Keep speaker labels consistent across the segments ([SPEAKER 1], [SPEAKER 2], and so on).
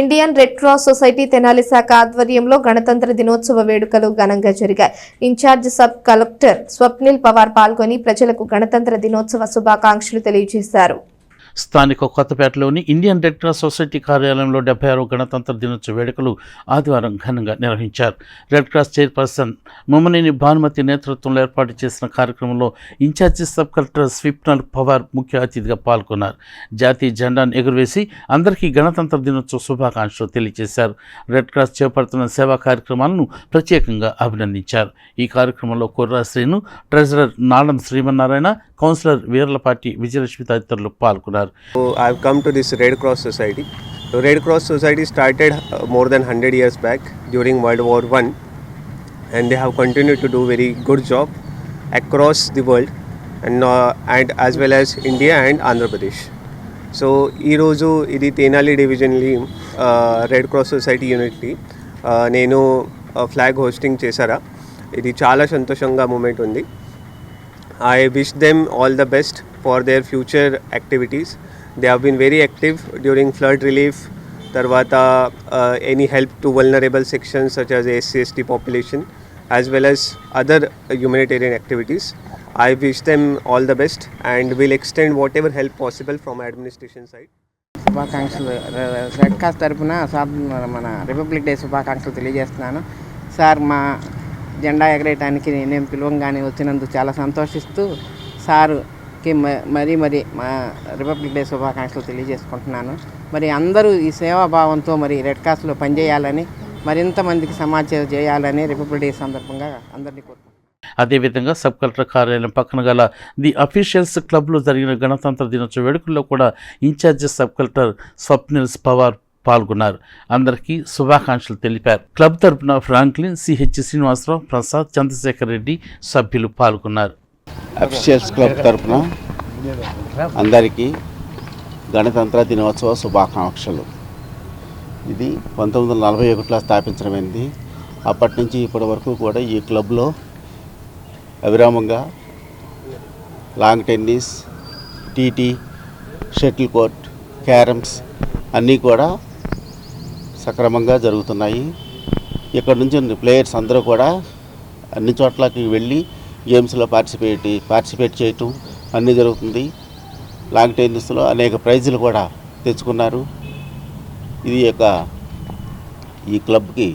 [SPEAKER 1] Indian red cross society Tenali శాఖ ఆధ్వర్యంలో గణతంత్ర దినోత్సవ వేడుకలు ఘనంగా జరిగాయి. Incharge sub collector Swapnil Pawar పాల్గొని ప్రజలకు గణతంత్ర దినోత్సవ శుభాకాంక్షలు తెలియజేశారు.
[SPEAKER 2] స్థానిక కొత్తపేటలోని ఇండియన్ రెడ్ క్రాస్ సొసైటీ కార్యాలయంలో డెబ్బై ఆరో గణతంత్ర దినోత్సవ వేడుకలు ఆదివారం ఘనంగా నిర్వహించారు. Red cross chairperson Mummaneni Bhanumathi నేతృత్వంలో ఏర్పాటు చేసిన కార్యక్రమంలో incharge sub collector Swapnil Pawar ముఖ్య అతిథిగా పాల్గొన్నారు. జాతీయ జెండాను ఎగురవేసి అందరికీ గణతంత్ర దినోత్సవ శుభాకాంక్షలు తెలియజేశారు. రెడ్ క్రాస్ చేపడుతున్న సేవా కార్యక్రమాలను ప్రత్యేకంగా అభినందించారు. ఈ కార్యక్రమంలో కుర్రా శ్రీను ట్రెజరర్ నాడం శ్రీమన్నారాయణ కౌన్సిలర్ వీర్లపాటి విజయలక్ష్మి తదితరులు పాల్గొన్నారు.
[SPEAKER 3] అంటున్నారు I come to this red cross society red cross society started more than hundred years back during world war one and they have continue to do very good job across the world and and as well as India and Andhra Pradesh so ఈరోజు ఇది తేనాలి డివిజన్లీ red cross society యూనిట్ని నేను flag hosting చేశారా. ఇది చాలా సంతోషంగా moment ఉంది. I wish them all the best for their future activities. They have been very active during flood relief, Tarvata, uh, any help to vulnerable sections such as SC, ST population, as well as other humanitarian activities. I wish them all the best and will extend whatever help possible from administration side.
[SPEAKER 4] శుభాకాంక్షలు రె- రె- red cross తరపున sir మన republic day శుభాకాంక్షలు తెలియజేస్తున్నాను sir మా జెండా ఎగరేయటానికి నేను పిలవంగానే వచ్చినందుకు చాలా సంతోషిస్తూ సారుకి మ- మరీ మరి మా రిపబ్లిక్ డే శుభాకాంక్షలు తెలియజేసుకుంటున్నాను. మరి అందరూ ఈ సేవాభావంతో మరి రెడ్ క్రాస్లో పనిచేయాలని మరింత మందికి సమాచారం చేయాలని రిపబ్లిక్ డే సందర్భంగా అందరినీ కోరుకుంటున్నాను.
[SPEAKER 2] అదేవిధంగా సబ్ కలెక్టర్ కార్యాలయం పక్కన గల ది అఫీషియల్స్ క్లబ్లో జరిగిన గణతంత్ర దినోత్సవ వేడుకల్లో కూడా ఇన్ఛార్జి సబ్ కలెక్టర్ స్వప్నిల్స్ పవార్ పాల్గొన్నారు. అందరికీ శుభాకాంక్షలు తెలిపారు. క్లబ్ తరపున ఫ్రాంక్లిన్ సిహెచ్ శ్రీనివాసరావు ప్రసాద్ చంద్రశేఖర్ రెడ్డి సభ్యులు పాల్గొన్నారు.
[SPEAKER 5] అఫీషియల్స్ క్లబ్ తరపున అందరికీ గణతంత్ర దినోత్సవ శుభాకాంక్షలు. ఇది పంతొమ్మిది వందల నలభై ఒకటిలో స్థాపించడమైంది. అప్పటి నుంచి ఇప్పటి వరకు కూడా ఈ క్లబ్లో అవిరామంగా lawn tennis TT shuttle court carroms అన్నీ కూడా సక్రమంగా జరుగుతున్నాయి. ఇక్కడ నుంచి ప్లేయర్స్ అందరూ కూడా అన్ని చోట్లకి వెళ్ళి గేమ్స్లో పార్టిసిపేట్ పార్టిసిపేట్ చేయటం అన్నీ జరుగుతుంది. లాంగ్ టెన్నిస్లో అనేక ప్రైజులు కూడా తెచ్చుకున్నారు. ఇది యొక్క ఈ క్లబ్కి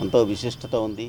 [SPEAKER 5] ఎంతో విశిష్టత ఉంది.